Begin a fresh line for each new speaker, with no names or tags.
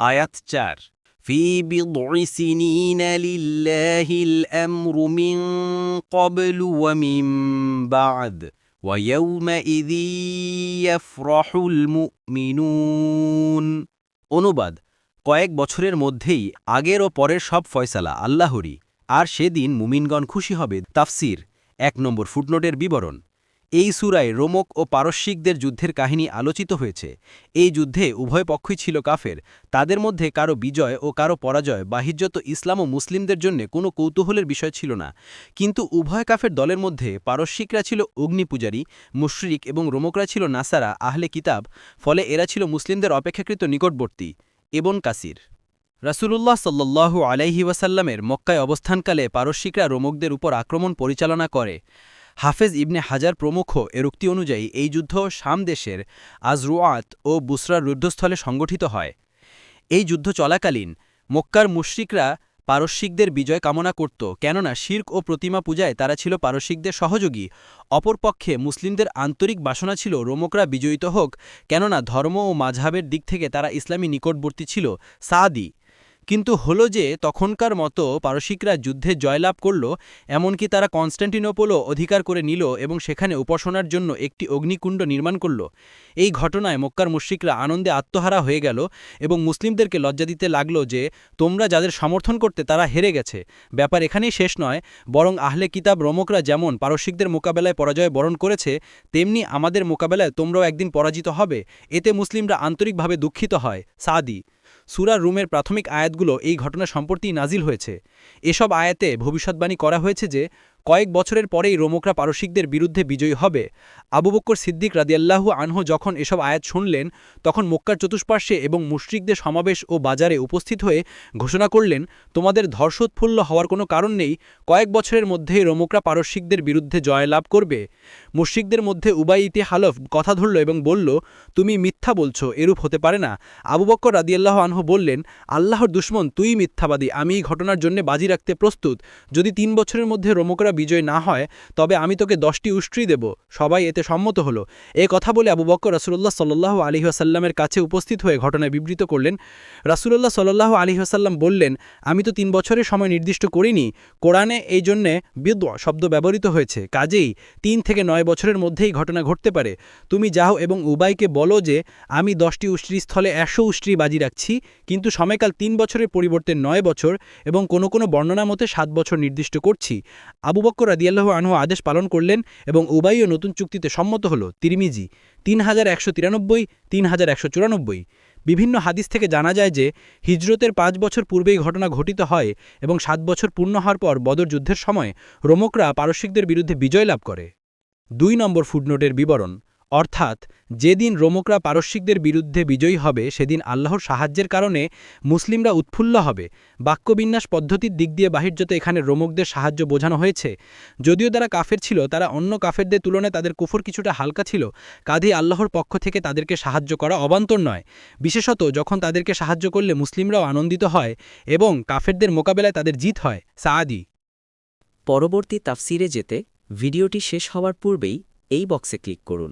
আয়াত চার في بضع سنين لله الأمر من قبل ومن بعد ويومئذ يفرح المؤمنون অনুবাদ কয়েক বছরের মধ্যেই আগের ও পরের সব ফয়সালা আল্লাহরই আর সেদিন মুমিনগণ খুশি হবে তাফসির এক নম্বর ফুটনোটের বিবরণ এই সুরায় রোমক ও পারস্যিকদের যুদ্ধের কাহিনী আলোচিত হয়েছে। এই যুদ্ধে উভয় পক্ষই ছিল কাফের। তাদের মধ্যে কারও বিজয় ও কারও পরাজয় বাহিজ্যত ইসলাম ও মুসলিমদের জন্য কোনো কৌতূহলের বিষয় ছিল না। কিন্তু উভয় কাফের দলের মধ্যে পারস্যিকরা ছিল অগ্নিপূজারী, মুশরিক এবং রোমকরা ছিল নাসারা, আহলে কিতাব, ফলে এরা ছিল মুসলিমদের অপেক্ষাকৃত নিকটবর্তী, এবন কাসির। রাসূলুল্লাহ সাল্লাল্লাহু আলাইহি ওয়াসাল্লামের মক্কায় অবস্থানকালে পারস্যিকরা রোমকদের উপর আক্রমণ পরিচালনা করে। হাফেজ ইবনে হাজার প্রমুখ এর উক্তি অনুযায়ী এই যুদ্ধ শাম দেশের আজরুয়াত ও বুসরার রুদ্ধস্থলে সংগঠিত হয়। এই যুদ্ধ চলাকালীন মক্কার মুশ্রিকরা পারস্যিকদের বিজয় কামনা করত, কেননা শির্ক ও প্রতিমা পূজায় তারা ছিল পারস্যিকদের সহযোগী। অপরপক্ষে মুসলিমদের আন্তরিক বাসনা ছিল রোমকরা বিজয়িত হোক, কেননা ধর্ম ও মাঝহাবের দিক থেকে তারা ইসলামী নিকটবর্তী ছিল সাদি। কিন্তু হলো যে তখনকার মতো পারসিকরা যুদ্ধে জয়লাভ করল, এমনকি তারা কনস্ট্যান্টিনোপোলও অধিকার করে নিল এবং সেখানে উপাসনার জন্য একটি অগ্নিকুণ্ড নির্মাণ করল। এই ঘটনায় মক্কার মুশ্রিকরা আনন্দে আত্মহারা হয়ে গেল এবং মুসলিমদেরকে লজ্জা দিতে লাগল যে, তোমরা যাদের সমর্থন করতে তারা হেরে গেছে। ব্যাপার এখানেই শেষ নয়, বরং আহলে কিতাব রমকরা যেমন পারসিকদের মোকাবেলায় পরাজয় বরণ করেছে, তেমনি আমাদের মোকাবেলায় তোমরাও একদিন পরাজিত হবে। এতে মুসলিমরা আন্তরিকভাবে দুঃখিত হয়। সাদি সুরা রুমের প্রাথমিক আয়াতগুলো এই ঘটনা সম্পর্কেই নাজিল হয়েছে। এসব আয়াতে ভবিষ্যৎবাণী করা হয়েছে যে কয়েক বছরের পরেই রোমকরা পারসিকদের বিরুদ্ধে বিজয়ী হবে। আবু বক্কর সিদ্দিক রাদিয়াল্লাহু আনহু যখন এসব আয়াত শুনলেন, তখন মক্কার চতুষ্পার্শ্বে এবং মুশরিকদের সমাবেশ ও বাজারে উপস্থিত হয়ে ঘোষণা করলেন, তোমাদের ধর্ষোৎফুল্ল হওয়ার কোনো কারণ নেই। কয়েক বছরের মধ্যেই রোমকরা পারস্যিকদের বিরুদ্ধে জয়লাভ করবে। মুশরিকদের মধ্যে উবাই ইতি হালফ কথা ধরল এবং বলল, তুমি মিথ্যা বলছো, এরূপ হতে পারে না। আবু বক্কর রাদিয়াল্লাহ আনহু বললেন, আল্লাহর দুশ্মন, তুই মিথ্যাবাদী। আমি এই ঘটনার জন্য বাজি রাখতে প্রস্তুত। যদি তিন বছরের মধ্যে রোমকরা বিজয় না হয়, তবে আমি তোকে দশটি উষ্ট্রি দেব। সবাই এতে সম্মত হলো। এ কথা বলে আবু বক্কর রাসুল্লাহ সাল্লাহ আলী আসাল্লামের কাছে উপস্থিত হয়ে ঘটনায় বিবৃত করলেন। রাসুল্লাহ সাল্লাহ আলী আসাল্লাম বললেন, আমি তো তিন বছরের সময় নির্দিষ্ট করিনি। কোরআনে এই জন্যে বিদ শব্দ ব্যবহৃত হয়েছে। কাজেই তিন থেকে নয় বছরের মধ্যেই ঘটনা ঘটতে পারে। তুমি যাও এবং উবাইকে বলো যে, আমি দশটি উষ্ট্রি স্থলে একশো উষ্ট্রি বাজি রাখছি, কিন্তু সময়কাল তিন বছরের পরিবর্তে নয় বছর এবং কোনো কোনো বর্ণনা মতে সাত বছর নির্দিষ্ট করছি। আবু বক্কর রাদিয়াল্লাহ আনহু আদেশ পালন করলেন এবং উবাইও নতুন চুক্তিতে সম্মত হল। তিরমিজি তিন হাজার একশো তিরানব্বই তিন হাজার একশো চুরানব্বই। বিভিন্ন হাদিস থেকে জানা যায় যে, হিজরতের পাঁচ বছর পূর্বেই ঘটনা ঘটিত হয় এবং সাত বছর পূর্ণ হওয়ার পর বদর যুদ্ধের সময় রোমকরা পারসিকদের বিরুদ্ধে বিজয় লাভ করে। দুই নম্বর ফুটনোটের বিবরণ অর্থাৎ, যেদিন রোমকরা পারস্যিকদের বিরুদ্ধে বিজয়ী হবে, সেদিন আল্লাহর সাহায্যের কারণে মুসলিমরা উৎফুল্ল হবে। বাক্যবিন্যাস পদ্ধতির দিক দিয়ে বাহির্যতে এখানে রোমকদের সাহায্য বোঝানো হয়েছে। যদিও তারা কাফের ছিল, তারা অন্য কাফেরদের তুলনায় তাদের কুফর কিছুটা হালকা ছিল। কাঁধে আল্লাহর পক্ষ থেকে তাদেরকে সাহায্য করা অবান্তর নয়। বিশেষত যখন তাদেরকে সাহায্য করলে মুসলিমরাও আনন্দিত হয় এবং কাফেরদের মোকাবেলায় তাদের জিত হয়। সাদি
পরবর্তী তাফসিরে যেতে ভিডিওটি শেষ হওয়ার পূর্বেই এই বক্সে ক্লিক করুন।